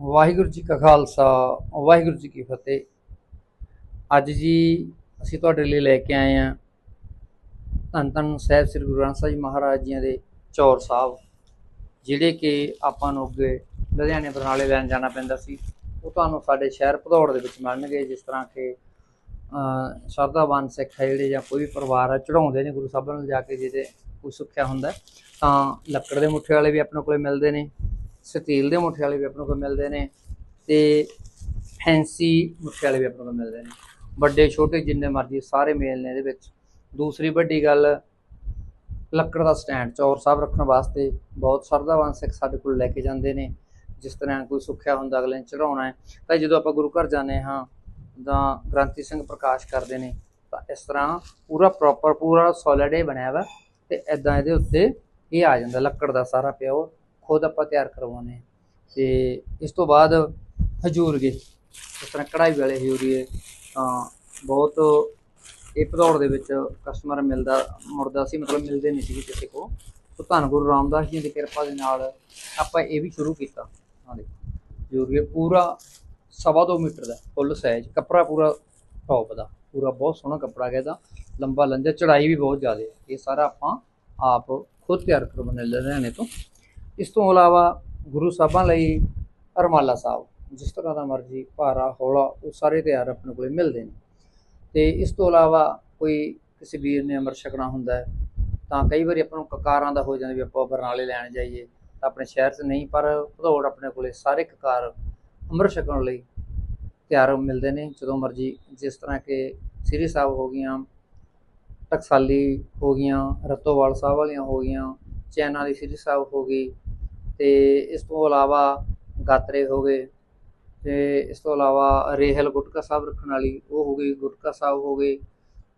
ਵਾਹਿਗੁਰੂ ਜੀ ਕਾ ਖਾਲਸਾ, ਵਾਹਿਗੁਰੂ ਜੀ ਕੀ ਫਤਿਹ। ਅੱਜ ਜੀ ਅਸੀਂ ਤੁਹਾਡੇ ਲਈ ਲੈ ਕੇ ਆਏ ਹਾਂ ਧੰਨ ਧੰਨ ਸਾਹਿਬ ਸ੍ਰੀ ਗੁਰੂ ਗ੍ਰੰਥ ਸਾਹਿਬ ਜੀ ਮਹਾਰਾਜ ਜੀਆਂ ਦੇ ਚੌਰ ਸਾਹਿਬ, ਜਿਹੜੇ ਕਿ ਆਪਾਂ ਨੂੰ ਅੱਗੇ ਲੁਧਿਆਣੇ ਬਰਨਾਲੇ ਲੈਣ ਜਾਣਾ ਪੈਂਦਾ ਸੀ। ਉਹ ਤੁਹਾਨੂੰ ਸਾਡੇ ਸ਼ਹਿਰ ਭਦੌੜ ਦੇ ਵਿੱਚ ਮਿਲਣਗੇ, ਜਿਸ ਤਰ੍ਹਾਂ ਕਿ, ਅਹ, ਸ਼ਰਧਾਵਾਨ ਸਿੱਖ ਹੈ ਜਿਹੜੇ ਜਾਂ ਕੋਈ ਵੀ ਪਰਿਵਾਰ ਹੈ ਚੜਾਉਂਦੇ ਨੇ ਗੁਰੂ ਸਾਹਿਬ ਨਾਲ ਜਾ ਕੇ, ਜਿਹਦੇ ਕੋਈ ਸੁੱਖਿਆ ਹੁੰਦਾ ਤਾਂ ਲੱਕੜ ਦੇ ਮੁੱਠੇ ਵਾਲੇ ਵੀ ਆਪਣੇ ਕੋਲੇ ਮਿਲਦੇ ਨੇ। ਸਟੀਲ ਦੇ ਮੁੱਠੇ ਵਾਲੇ ਵੀ ਆਪਣੇ ਕੋਲ ਮਿਲਦੇ ਨੇ ਤੇ ਫੈਂਸੀ ਮੁੱਠੇ ਵਾਲੇ ਵੀ ਆਪਣੇ ਕੋਲ ਮਿਲਦੇ ਨੇ। ਵੱਡੇ, ਛੋਟੇ ਜਿੰਨੇ ਮਰਜ਼ੀ ਸਾਰੇ ਮੇਲ ਨੇ ਇਹਦੇ ਵਿੱਚ। ਦੂਸਰੀ ਵੱਡੀ ਗੱਲ, ਲੱਕੜ ਦਾ ਸਟੈਂਡ ਚੌਰ ਸਾਹਿਬ ਰੱਖਣ ਵਾਸਤੇ ਬਹੁਤ ਸਰਦਾਵਾਨ ਸਿੱਖ ਸਾਡੇ ਕੋਲ ਲੈ ਕੇ ਜਾਂਦੇ ਨੇ। ਜਿਸ ਤਰ੍ਹਾਂ ਕੋਈ ਸੁੱਖਿਆ ਹੁੰਦਾ, ਅਗਲੇ ਨੇ ਚੜਾਉਣਾ ਹੈ। ਤਾਂ ਜਦੋਂ ਆਪਾਂ ਗੁਰੂ ਘਰ ਜਾਂਦੇ ਹਾਂ, ਤਾਂ ਗ੍ਰੰਥੀ ਸਿੰਘ ਪ੍ਰਕਾਸ਼ ਕਰਦੇ ਨੇ, ਤਾਂ ਇਸ ਤਰ੍ਹਾਂ ਪੂਰਾ ਪ੍ਰੋਪਰ ਪੂਰਾ ਸੋਲਿਡ ਹੀ ਬਣਿਆ ਵਾ ਤੇ ਐਦਾਂ ਇਹਦੇ ਉੱਤੇ ਇਹ ਆ ਜਾਂਦਾ, ਲੱਕੜ ਦਾ ਸਾਰਾ ਪਿਓ ਖੁਦ ਆਪਾਂ ਤਿਆਰ ਕਰਵਾਉਂਦੇ ਹਾਂ। ਤੇ ਇਸ ਤੋਂ ਬਾਅਦ ਹਜੂਰਗੇ ਜਿਸ ਤਰ੍ਹਾਂ ਕਢਾਈ ਵਾਲੇ ਹਜੂਰੀਏ ਤਾਂ ਬਹੁਤ ਇਹ ਭਦੌੜ ਦੇ ਵਿੱਚ ਕਸਟਮਰ ਮਿਲਦਾ, ਮੁੜਦਾ ਸੀ, ਮਤਲਬ ਮਿਲਦੇ ਨਹੀਂ ਸੀ ਕਿਸੇ ਕੋ ਤਾਂ ਧੰਨ ਗੁਰੂ ਰਾਮਦਾਸ ਜੀ ਦੀ ਕਿਰਪਾ ਦੇ ਨਾਲ ਆਪਾਂ ਇਹ ਵੀ ਸ਼ੁਰੂ ਕੀਤਾ। ਹਾਂ ਦੇਖੋ ਹਜੂਰੀਏ ਪੂਰਾ ਸਵਾ ਦੋ ਮੀਟਰ ਦਾ, ਫੁੱਲ ਸਾਈਜ਼ ਕੱਪੜਾ ਪੂਰਾ ਟੌਪ ਦਾ। ਪੂਰਾ ਬਹੁਤ ਸੋਹਣਾ ਕੱਪੜਾ ਗਿਆ ਤਾਂ ਲੰਬਾ ਲੰਜਾ, ਚੜਾਈ ਵੀ ਬਹੁਤ ਜ਼ਿਆਦਾ ਇਹ ਸਾਰਾ ਆਪਾਂ ਆਪ ਖੁਦ ਤਿਆਰ ਕਰਵਾਉਣੇ ਲੁਧਿਆਣੇ ਤੋਂ। ਇਸ ਤੋਂ ਇਲਾਵਾ ਗੁਰੂ ਸਾਹਿਬਾਂ ਲਈ ਰਮਾਲਾ ਸਾਹਿਬ, ਜਿਸ ਤਰ੍ਹਾਂ ਦਾ ਮਰਜ਼ੀ ਭਾਰਾ, ਹੌਲਾ ਉਹ ਸਾਰੇ ਤਿਆਰ ਆਪਣੇ ਕੋਲੇ ਮਿਲਦੇ ਨੇ। ਤੇ ਇਸ ਤੋਂ ਇਲਾਵਾ ਕੋਈ ਕਿਸੇ ਵੀਰ ਨੇ ਅੰਮ੍ਰਿਤ ਛਕਣਾ ਹੁੰਦਾ ਤਾਂ ਕਈ ਵਾਰੀ ਆਪਾਂ ਨੂੰ ਕਕਾਰਾਂ ਦਾ ਹੋ ਜਾਂਦਾ ਵੀ ਆਪਾਂ ਬਰਨਾਲੇ ਲੈਣ ਜਾਈਏ, ਤਾਂ ਆਪਣੇ ਸ਼ਹਿਰ 'ਚ ਨਹੀਂ, ਪਰ ਭਦੌੜ ਆਪਣੇ ਕੋਲੇ ਸਾਰੇ ਕਕਾਰ ਅੰਮ੍ਰਿਤ ਛਕਣ ਲਈ ਤਿਆਰ ਮਿਲਦੇ ਨੇ, ਜਦੋਂ ਮਰਜ਼ੀ ਜਿਸ ਤਰ੍ਹਾਂ ਕਿ ਸ੍ਰੀ ਸਾਹਿਬ ਹੋ ਗਈਆਂ, ਟਕਸਾਲੀ ਹੋ ਗਈਆਂ, ਰਤੋਵਾਲ ਸਾਹਿਬ ਵਾਲੀਆਂ ਹੋ ਗਈਆਂ, ਚੈਨਾ ਦੀ ਸ੍ਰੀ ਸਾਹਿਬ ਹੋ ਗਈ ਤੇ ਇਸ ਤੋਂ ਇਲਾਵਾ ਗਾਤਰੇ ਹੋ ਗਏ ਤੇ ਇਸ ਤੋਂ ਇਲਾਵਾ ਰੇਹਲ ਗੁਟਕਾ ਸਾਹਿਬ ਰੱਖਣ ਵਾਲੀ ਉਹ ਹੋ ਗਈ ਗੁਟਕਾ ਸਾਹਿਬ ਹੋ ਗਏ।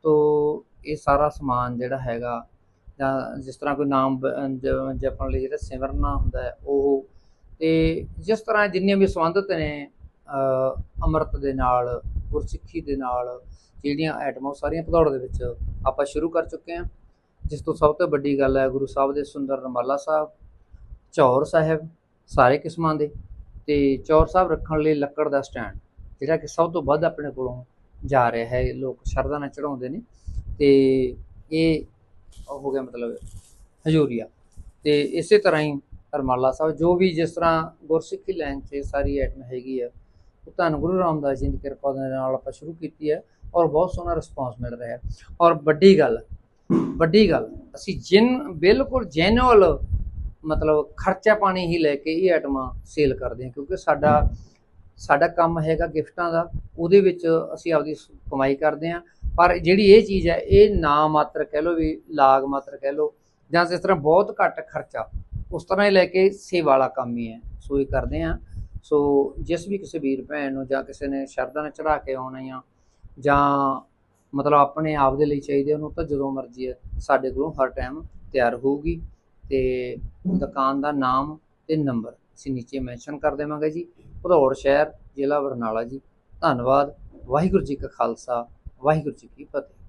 ਤੋ ਇਹ ਸਾਰਾ ਸਮਾਨ ਜਿਹੜਾ ਹੈਗਾ ਜਾਂ ਜਿਸ ਤਰ੍ਹਾਂ ਕੋਈ ਨਾਮ ਜਪਣ ਲਈ ਜਿਹੜਾ ਸਿਮਰਨਾ ਹੁੰਦਾ ਉਹ ਤੇ ਜਿਸ ਤਰ੍ਹਾਂ ਜਿੰਨੀਆਂ ਵੀ ਸੰਬੰਧਿਤ ਨੇ ਅ, ਅੰਮ੍ਰਿਤ ਦੇ ਨਾਲ ਗੁਰਸਿੱਖੀ ਦੇ ਨਾਲ ਜਿਹੜੀਆਂ ਆਈਟਮਾਂ ਉਹ ਸਾਰੀਆਂ ਭਦੌੜ ਦੇ ਵਿੱਚ ਆਪਾਂ ਸ਼ੁਰੂ ਕਰ ਚੁੱਕੇ ਹਾਂ। ਜਿਸ ਤੋਂ ਸਭ ਤੋਂ ਵੱਡੀ ਗੱਲ ਹੈ ਗੁਰੂ ਸਾਹਿਬ ਦੇ ਸੁੰਦਰ ਰਮਾਲਾ ਸਾਹਿਬ ਚੌਰ ਸਾਹਿਬ ਸਾਰੇ ਕਿਸਮਾਂ ਦੇ ਤੇ ਚੌਰ ਸਾਹਿਬ ਰੱਖਣ ਲਈ ਲੱਕੜ ਦਾ ਸਟੈਂਡ, ਜਿਹੜਾ ਕਿ ਸਭ ਤੋਂ ਵੱਧ ਆਪਣੇ ਕੋਲੋਂ ਜਾ ਰਿਹਾ ਹੈ, ਲੋਕ ਸ਼ਰਧਾ ਨਾਲ ਚੜਾਉਂਦੇ ਨੇ ਤੇ ਇਹ ਹੋ ਗਿਆ ਮਤਲਬ ਹਜੂਰੀਆ। ਤੇ ਇਸੇ ਤਰ੍ਹਾਂ ਹੀ ਹਰਮਾਲਾ ਸਾਹਿਬ, ਜੋ ਵੀ ਜਿਸ ਤਰ੍ਹਾਂ ਗੁਰਸਿੱਖੀ ਲਾਈਨ 'ਚ ਸਾਰੀ ਆਈਟਮ ਹੈਗੀ ਆ, ਉਹ ਧੰਨ ਗੁਰੂ ਰਾਮਦਾਸ ਜੀ ਦੀ ਕਿਰਪਾ ਦੇ ਨਾਲ ਆਪਾਂ ਸ਼ੁਰੂ ਕੀਤੀ ਹੈ ਔਰ ਬਹੁਤ ਸੋਹਣਾ ਰਿਸਪਾਂਸ ਮਿਲ ਰਿਹਾ ਹੈ। ਔਰ ਵੱਡੀ ਗੱਲ ਵੱਡੀ ਗੱਲ, ਅਸੀਂ ਜਿਨ ਬਿਲਕੁਲ ਜੈਨੂਅਲ ਮਤਲਬ ਖਰਚਾ ਪਾਣੀ ਹੀ ਲੈ ਕੇ ਇਹ ਆਈਟਮਾਂ ਸੇਲ ਕਰਦੇ ਹਾਂ, ਕਿਉਂਕਿ ਸਾਡਾ ਸਾਡਾ ਕੰਮ ਹੈਗਾ ਗਿਫਟਾਂ ਦਾ, ਉਹਦੇ ਵਿੱਚ ਅਸੀਂ ਆਪਦੀ ਕਮਾਈ ਕਰਦੇ ਹਾਂ। ਪਰ ਜਿਹੜੀ ਇਹ ਚੀਜ਼ ਹੈ, ਇਹ ਨਾ ਮਾਤਰ ਕਹਿ ਲਓ ਵੀ ਲਾਗ ਮਾਤਰ ਕਹਿ ਲਓ, ਜਾਂ ਜਿਸ ਤਰ੍ਹਾਂ ਬਹੁਤ ਘੱਟ ਖਰਚਾ, ਉਸ ਤਰ੍ਹਾਂ ਹੀ ਲੈ ਕੇ ਸੇਵਾ ਵਾਲਾ ਕੰਮ ਹੀ ਹੈ। ਸੋ ਇਹ ਕਰਦੇ ਹਾਂ। ਸੋ ਜਿਸ ਵੀ ਕਿਸੇ ਵੀਰ ਭੈਣ ਨੂੰ ਜਾਂ ਕਿਸੇ ਨੇ ਸ਼ਰਧਾ ਨਾਲ ਚੜਾ ਕੇ ਆਉਣਾ ਜਾਂ ਜਾਂ ਮਤਲਬ ਆਪਣੇ ਆਪ ਦੇ ਲਈ ਚਾਹੀਦੇ ਉਹਨੂੰ ਤਾਂ ਜਦੋਂ ਮਰਜ਼ੀ ਹੈ ਸਾਡੇ ਕੋਲੋਂ ਹਰ ਟਾਈਮ ਤਿਆਰ ਹੋਊਗੀ। ਤੇ ਦੁਕਾਨ ਦਾ ਨਾਮ ਤੇ ਨੰਬਰ ਅਸੀਂ ਨੀਚੇ ਮੈਂਸ਼ਨ ਕਰ ਦੇਵਾਂਗੇ ਜੀ। ਭਦੌੜ ਸ਼ਹਿਰ, ਜ਼ਿਲ੍ਹਾ ਬਰਨਾਲਾ ਜੀ। ਧੰਨਵਾਦ। ਵਾਹਿਗੁਰੂ ਜੀ ਕਾ ਖਾਲਸਾ। ਵਾਹਿਗੁਰੂ ਜੀ ਕੀ ਫਤਿਹ।